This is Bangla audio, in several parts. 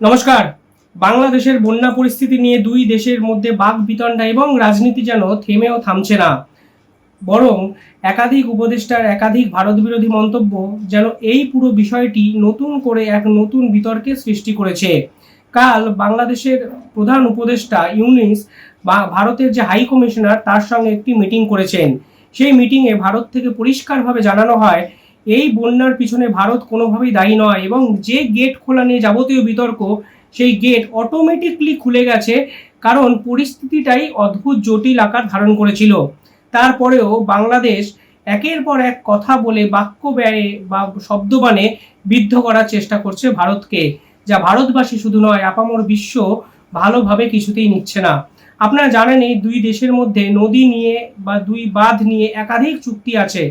নমস্কার। বাংলাদেশের বন্যা পরিস্থিতি নিয়ে দুই দেশের মধ্যে বাক বিতণ্ডা এবং রাজনীতি যেন থেমেও থামছে না। বরং একাধিক উপদেষ্টার একাধিক ভারত বিরোধী মন্তব্য যেন এই পুরো বিষয়টি নতুন করে এক নতুন বিতর্কের সৃষ্টি করেছে। কাল বাংলাদেশের প্রধান উপদেষ্টা ইউনিস বা ভারতের যে হাই কমিশনার তার সঙ্গে একটি মিটিং করেছেন। সেই মিটিংয়ে ভারত থেকে পরিষ্কারভাবে জানানো হয় এই বন্যার পিছনে ভারত কোনোভাবেই দায়ী নয় এবং যে গেট খোলা নিয়ে যাবতীয় বিতর্ক, সেই গেট অটোমেটিকলি খুলে গেছে কারণ পরিস্থিতিটাই অদ্ভুত জটিল আকার ধারণ করেছিল। তারপরেও বাংলাদেশ একের পর এক কথা বলে বাক্য ব্যয়ে বা শব্দবানে বিদ্ধ করার চেষ্টা করছে ভারতকে, যা ভারতবাসী শুধু নয়, আপামর বিশ্ব ভালোভাবে কিছুতেই নিচ্ছে না। আপনারা জানেন এই দুই দেশের মধ্যে নদী নিয়ে বা দুই বাঁধ নিয়ে একাধিক চুক্তি আছে।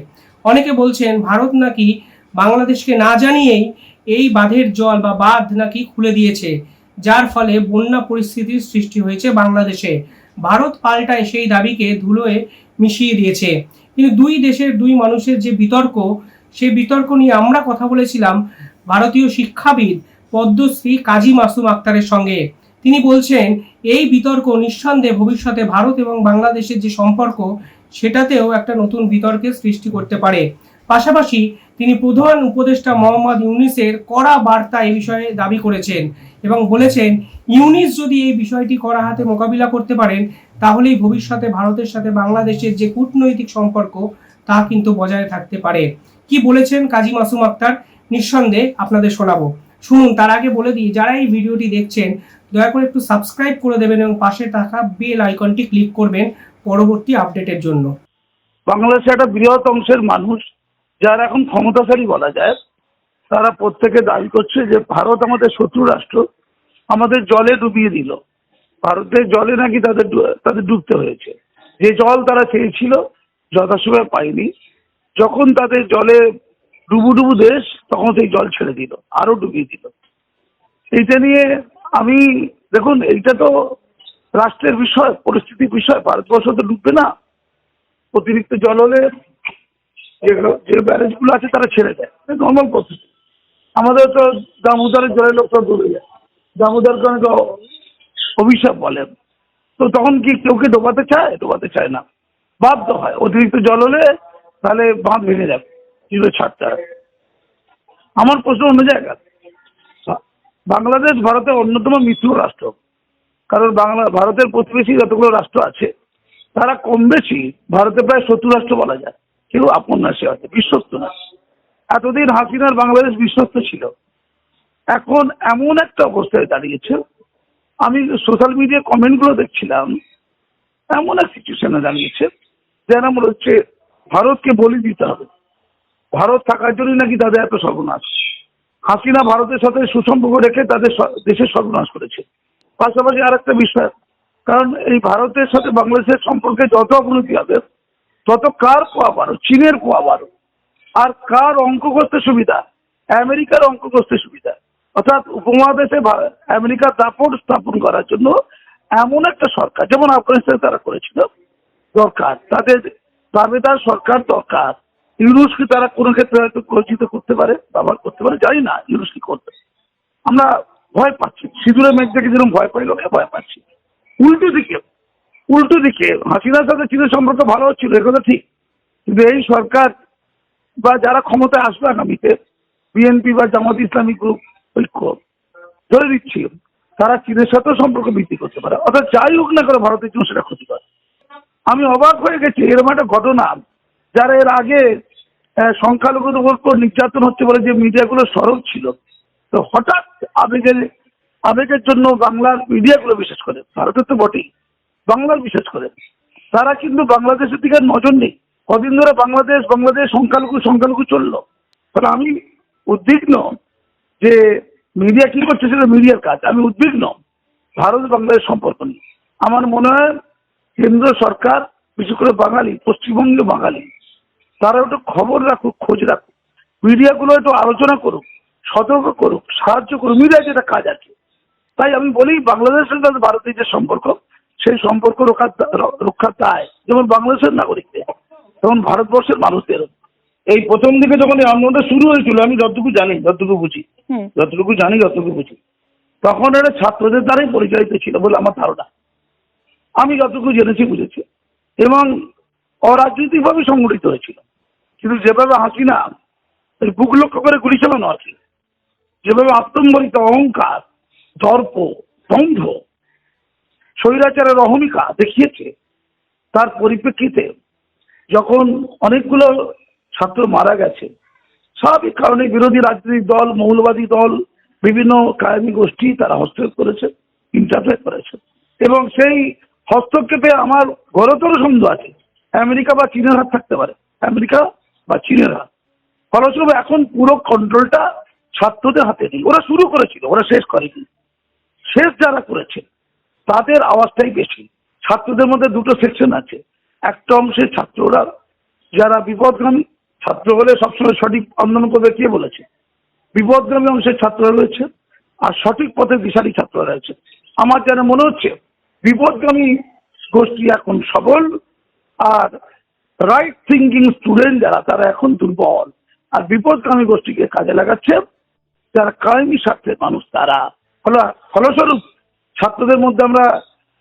অনেকে বলছেন ভারত নাকি বাংলাদেশকে না জানিয়েই এই বাঁধের জল বা বাঁধ নাকি খুলে দিয়েছে, যার ফলে বন্যা পরিস্থিতির সৃষ্টি হয়েছে বাংলাদেশে। ভারত পাল্টায় সেই দাবিকে ধুলোয় মিশিয়ে দিয়েছে। কিন্তু দুই দেশের দুই মানুষের যে বিতর্ক সেই বিতর্ক নিয়ে আমরা কথা বলেছিলাম ভারতীয় শিক্ষাবিদ পদ্মশ্রী কাজী মাসুম আক্তারের সঙ্গে। তিনি বলছেন, এই বিতর্ক নিঃসন্দেহে ভবিষ্যতে ভারত এবং বাংলাদেশের যে সম্পর্ক সেটাতেও একটা নতুন বিতর্কের সৃষ্টি করতে পারে। পাশাপাশি তিনি প্রধান উপদেষ্টা মোহাম্মদ ইউনিসের কড়া বার্তা এই বিষয়ে দাবি করেছেন এবং বলেছেন, ইউনিস যদি এই বিষয়টি কড়া হাতে মোকাবিলা করতে পারেন, তাহলেই ভবিষ্যতে ভারতের সাথে বাংলাদেশের যে কূটনৈতিক সম্পর্ক, তা কিন্তু বজায় থাকতে পারে। কি বলেছেন কাজী মাসুম আক্তার? নিঃসন্দেহে আপনাদের শোনাবো। শুনুন, তার আগে বলে দিই, যারা এই ভিডিওটি দেখছেন, দয়া করে একটু সাবস্ক্রাইব করে দেবেন এবং পাশে থাকা বেল আইকনটি ক্লিক করবেন। পরবর্তী আপডেটের জন্য। বাংলাদেশে একটা বৃহৎ অংশের মানুষ যারা এখন ক্ষমতাশালী বলা যায়, তারা প্রত্যেকে দাবি করছে যে ভারত আমাদের শত্রু রাষ্ট্র, আমাদের জলে ডুবিয়ে দিল। ভারতের জলে নাকি তাদের তাদের ডুবতে হয়েছে। যে জল তারা চেয়েছিল, যথাসময়ে পায়নি। যখন তাদের জলে ডুবু ডুবু দেশ, তখন সেই জল ছেড়ে দিল আরও ডুবিয়ে দিল। এইটা নিয়ে আমি, দেখুন, এইটা তো রাষ্ট্রের বিষয় পরিস্থিতির বিষয়, ভারতবর্ষ তো ডুববে না। অতিরিক্ত জল হলে যে ব্যারেজগুলো আছে তারা ছেড়ে দেয়। নর্মাল পদ্ধতি আমাদের তো দামোদরের জলের লোক সব ডুবে যায়। দামোদরকে অনেক অভিশাপ বলেন তো তখন কি কেউ কি ডোবাতে চায়? ডোবাতে চায় না। বাধ্য হয়। অতিরিক্ত জল হলে তাহলে বাঁধ ভেঙে যাবে জিরো ছাড়তে হয় আমার প্রশ্ন অন্য জায়গায়। বা- বাংলাদেশ ভারতের অন্যতম মিত্র রাষ্ট্র। কারণ বাংলা, ভারতের প্রতিবেশী যতগুলো রাষ্ট্র আছে, তারা কম বেশি ভারতে প্রায় শত্রু রাষ্ট্র বলা যায়। কেউ আপন না সে আছে বিশ্বস্ত না। এতদিন হাসিনার বাংলাদেশ বিশ্বস্ত ছিল। এখন এমন একটা অবস্থায় দাঁড়িয়েছে। আমি সোশ্যাল মিডিয়া কমেন্টগুলো দেখছিলাম, এমন এক সিচুয়েশনে দাঁড়িয়েছে যেন মনে হচ্ছে, ভারতকে বলি দিতে হবে। ভারত থাকার জন্যই নাকি তাদের এত সর্বনাশ। হাসিনা ভারতের সাথে সুসম্পর্ক রেখে তাদের দেশের সর্বনাশ করেছে। পাশাপাশি আর একটা বিষয়, কারণ এই ভারতের সাথে বাংলাদেশের সম্পর্কে যত অবনতি হবে তত কার পোয়া বারো চীনের পোয়া বারো আর কার অঙ্ক করতে সুবিধা? আমেরিকার অঙ্ক করতে সুবিধা। অর্থাৎ উপমহাদেশে আমেরিকার দাপট স্থাপন করার জন্য এমন একটা সরকার, যেমন আফগানিস্তানে তারা করেছিল, দরকার। তাদের দাবেদার সরকার দরকার। ইউরোসকে তারা কোনো ক্ষেত্রে হয়তো করতে পারে, ব্যবহার করতে পারে, জানি না ইউরোস কি করবে আমরা ভয় পাচ্ছি। সিঁদুরের মেঘ থেকে যেরকম ভয় পাই লোকে ভয় পাচ্ছি। উল্টো দিকে উল্টো দিকে, হাসিনার সাথে চীনের সম্পর্ক ভালো হচ্ছিল এ কথা ঠিক। কিন্তু এই সরকার বা যারা ক্ষমতায় আসবে আগামীতে বিএনপি বা জামাত ইসলামী গ্রুপ ঐক্য ধরে দিচ্ছি তারা চীনের সাথেও সম্পর্ক বৃদ্ধি করতে পারে। অর্থাৎ যাই হোক না করে ভারতের জন্য সেটা ক্ষতিকর। আমি অবাক হয়ে গেছি, এরকম একটা ঘটনা, যারা এর আগে সংখ্যালঘুদের উপর নির্যাতন হচ্ছে বলে যে মিডিয়াগুলো সরব ছিল তো হঠাৎ আবেগের আবেগের জন্য বাংলার মিডিয়াগুলো বিশেষ করে, ভারতের তো বটেই, বাংলার বিশেষ করে। তারা কিন্তু বাংলাদেশের দিকে নজর নেই। কদিন ধরে বাংলাদেশ বাংলাদেশ সংখ্যালঘু সংখ্যালঘু চলল। তাহলে আমি উদ্বিগ্ন যে মিডিয়া কি করছে সেটা মিডিয়ার কাজ। আমি উদ্বিগ্ন ভারত, বাংলাদেশ সম্পর্ক নিয়ে। আমার মনে হয় কেন্দ্র সরকার, বিশেষ করে বাঙালি পশ্চিমবঙ্গে বাঙালি, তারা একটু খবর রাখুক, খোঁজ রাখুক। মিডিয়াগুলো একটু আলোচনা করুক। সতর্ক করুক সাহায্য করুক মিডিয়া যেটা কাজ আছে। তাই আমি বলি বাংলাদেশের সাথে ভারতের যে সম্পর্ক সেই সম্পর্ক রক্ষার রক্ষার দায়। যেমন বাংলাদেশের নাগরিকদের তেমন ভারতবর্ষের মানুষদের। এই প্রথম দিকে যখন এই আন্দোলনটা শুরু হয়েছিল আমি যতটুকু জানি যতটুকু বুঝি যতটুকু জানি যতটুকু বুঝি তখন এটা ছাত্রদের দ্বারাই পরিচালিত ছিল বলে আমার ধারণা। আমি যতটুকু জেনেছি বুঝেছি। এবং অরাজনৈতিকভাবে সংগঠিত হয়েছিল। কিন্তু যেভাবে হাসিনা বুক লক্ষ্য করে গুলি চালানো আছে যেভাবে আত্মম্বরিত অহংকার দর্প দম্ভ স্বৈরাচারের অহমিকা দেখিয়েছে, তার পরিপ্রেক্ষিতে যখন অনেকগুলো ছাত্র মারা গেছে, স্বাভাবিক কারণে বিরোধী রাজনৈতিক দল, মৌলবাদী দল, বিভিন্ন কায়েমি গোষ্ঠী তারা হস্তক্ষেপ করেছে, ইন্টারফেয়ার করেছে এবং সেই হস্তক্ষেপে আমার ঘোরতর সন্দেহ আছে, আমেরিকা বা চীনের হাত থাকতে পারে, আমেরিকা বা চীনের হাত। ফলস্বরূপ এখন পুরো কন্ট্রোলটা ছাত্রদের হাতে নেই ওরা শুরু করেছিল, ওরা শেষ করেনি। শেষ যারা করেছে, তাদের আওয়াজটাই বেশি। ছাত্রদের মধ্যে দুটো সেকশন আছে। একটা অংশের ছাত্ররা, যারা বিপদগামী, ছাত্র হলে সবসময় সঠিক আন্দোলন করবে কে বলেছে? বিপদগামী অংশের ছাত্ররা রয়েছে, আর সঠিক পথে দিশারি ছাত্ররা রয়েছে। আমার যেন মনে হচ্ছে, বিপদগামী গোষ্ঠী এখন সবল, আর রাইট থিঙ্কিং স্টুডেন্ট যারা, তারা এখন দুর্বল। আর বিপদগামী গোষ্ঠীকে কাজে লাগাচ্ছে যারা কায়েমি স্বার্থের মানুষ, তারা ফলস্বরূপ ছাত্রদের মধ্যে আমরা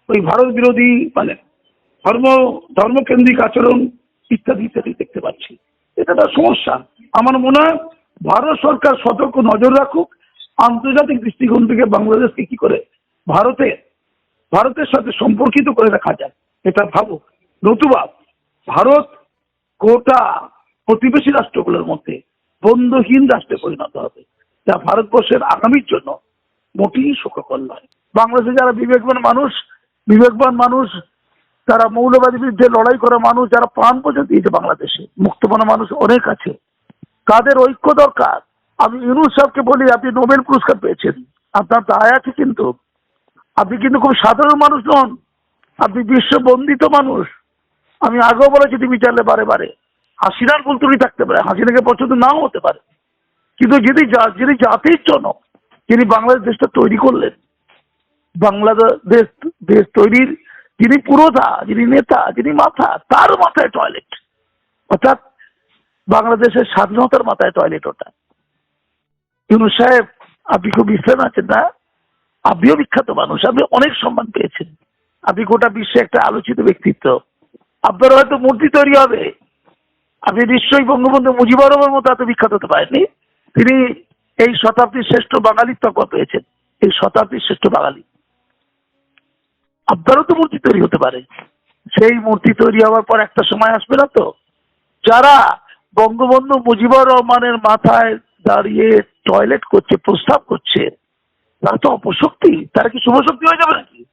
ওই ভারত বিরোধী মানে ধর্ম, ধর্মকেন্দ্রিক আচরণ ইত্যাদি ইত্যাদি দেখতে পাচ্ছি। এটা একটা সমস্যা। আমার মনে হয় ভারত সরকার সতর্ক নজর রাখুক। আন্তর্জাতিক দৃষ্টিকোণ থেকে বাংলাদেশকে কি করে ভারতে, ভারতের সাথে সম্পর্কিত করে রাখা যায়, এটা ভাবুক। নতুবা ভারত গোটা প্রতিবেশী রাষ্ট্রগুলোর মধ্যে বন্ধুহীন রাষ্ট্রে পরিণত হবে। যা ভারতবর্ষের আগামীর জন্য মোটেই সুখকর নয়। বাংলাদেশে যারা বিবেকবান মানুষ বিবেকবান মানুষ তারা মৌলবাদীর বিরুদ্ধে লড়াই করা মানুষ, যারা প্রাণ পর্যন্ত দিয়েছে বাংলাদেশে মুক্তমানা মানুষ অনেক আছে। তাদের ঐক্য দরকার। আমি ইউনুস সাহেবকে বলি, আপনি নোবেল পুরস্কার পেয়েছেন। আপনার দায় আছে কিন্তু। আপনি কিন্তু খুব সাধারণ মানুষ নন। আপনি বিশ্ববন্দিত মানুষ। আমি আগেও বলেছি, তুমি চাইলে বারে বারে। হাসিনার ভুল ত্রুটি থাকতে পারে। হাসিনাকে পছন্দ নাও হতে পারে। কিন্তু জা- যিনি জাতির জন্য যিনি বাংলাদেশ দেশটা তৈরি করলেন, বাংলাদেশ, দেশ তৈরির যিনি পুরোধা, যিনি নেতা, যিনি মাথা, তার মাথায় টয়লেট অর্থাৎ বাংলাদেশের স্বাধীনতার মাথায় টয়লেট ওটা। ইউনুস সাহেব, আপনি খুব বিশ্রাম আছেন না? আপনিও বিখ্যাত মানুষ, আপনি অনেক সম্মান পেয়েছেন। আপনি গোটা বিশ্বে একটা আলোচিত ব্যক্তিত্ব। আপনার হয়তো মূর্তি তৈরি হবে। আপনি নিশ্চয়ই বঙ্গবন্ধু মুজিবুর রহমানের মতো এত বিখ্যাত হতে পারেননি? তিনি এই শতাব্দীর শ্রেষ্ঠ বাঙালির তকমা পেয়েছেন এই শতাব্দীর শ্রেষ্ঠ বাঙালি। আপনারও তো মূর্তি তৈরি হতে পারে। সেই মূর্তি তৈরি হওয়ার পর একটা সময় আসবে না তো? যারা বঙ্গবন্ধু মুজিবুর রহমানের মাথায় দাঁড়িয়ে টয়লেট করছে, প্রস্তাব করছে, তারা তো অপশক্তি। তারা কি শুভশক্তি হয়ে যাবে নাকি?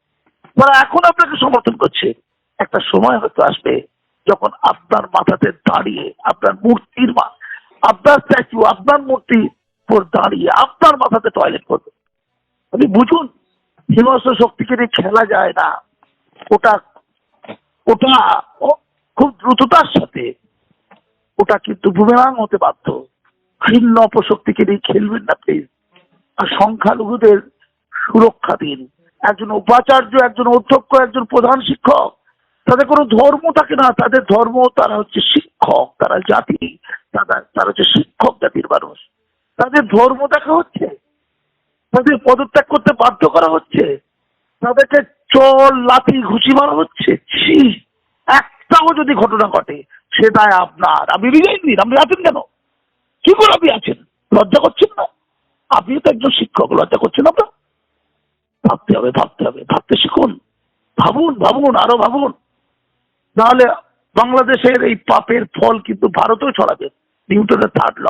তারা এখন আপনাকে সমর্থন করছে। একটা সময় হয়তো আসবে যখন আপনার মাথাতে দাঁড়িয়ে আপনার মূর্তির মা আপনার স্ট্যাচু আপনার মূর্তি দাঁড়িয়ে আপনার মাথাতে টয়লেট করবে। আপনি বুঝুন, হিংস্র শক্তিকে নিয়ে খেলা যায় না। ওটা ওটা খুব দ্রুততার সাথে ওটা কিন্তু বুমেরাং হতে বাধ্য। ঘৃণ্য অপশক্তিকে নিয়ে খেলবেন না প্লিজ আর সংখ্যালঘুদের সুরক্ষা দিন। একজন উপাচার্য, একজন অধ্যক্ষ, একজন প্রধান শিক্ষক, তাদের কোনো ধর্ম থাকে না। তাদের ধর্ম তারা হচ্ছে শিক্ষক, তারা জাতি। তারা তারা হচ্ছে শিক্ষক জাতির মানুষ। তাদের ধর্ম দেখা হচ্ছে। তাদের পদত্যাগ করতে বাধ্য করা হচ্ছে। তাদেরকে চল লাঠি ঘুষি মারা হচ্ছে। ছি, একটাও যদি ঘটনা ঘটে, সেটাই আপনার। আপনি রিজাইন দিন, আপনি আছেন কেন? কি করে আপনি আছেন? লজ্জা করছেন না? আপনি তো একজন শিক্ষক, লজ্জা করছেন আপনার। ভাবতে হবে ভাবতে হবে, ভাবতে শিখুন। ভাবুন ভাবুন, আরও ভাবুন। নাহলে বাংলাদেশের এই পাপের ফল কিন্তু ভারতেও ছড়াবে। নিউটনের থার্ড ল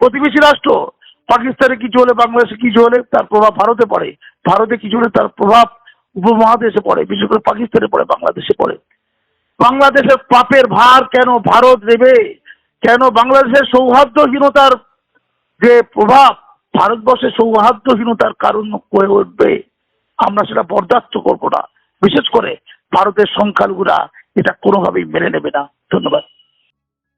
প্রতিবেশী রাষ্ট্র, পাকিস্তানে কিছু হলে, বাংলাদেশে কিছু হলে তার প্রভাব ভারতে পড়ে। ভারতে কিছু হলে তার প্রভাব উপমহাদেশে পড়ে, বিশেষ করে পাকিস্তানে পড়ে, বাংলাদেশে পড়ে। বাংলাদেশের পাপের ভার কেন ভারত নেবে? কেন বাংলাদেশের সৌহার্দ্যহীনতার যে প্রভাব ভারতবর্ষের সৌহার্দ্যহীনতার কারণ হয়ে উঠবে? আমরা সেটা বরদাস্ত করব না। বিশেষ করে ভারতের সংখ্যালঘুরা এটা কোনোভাবেই মেনে নেবে না। ধন্যবাদ।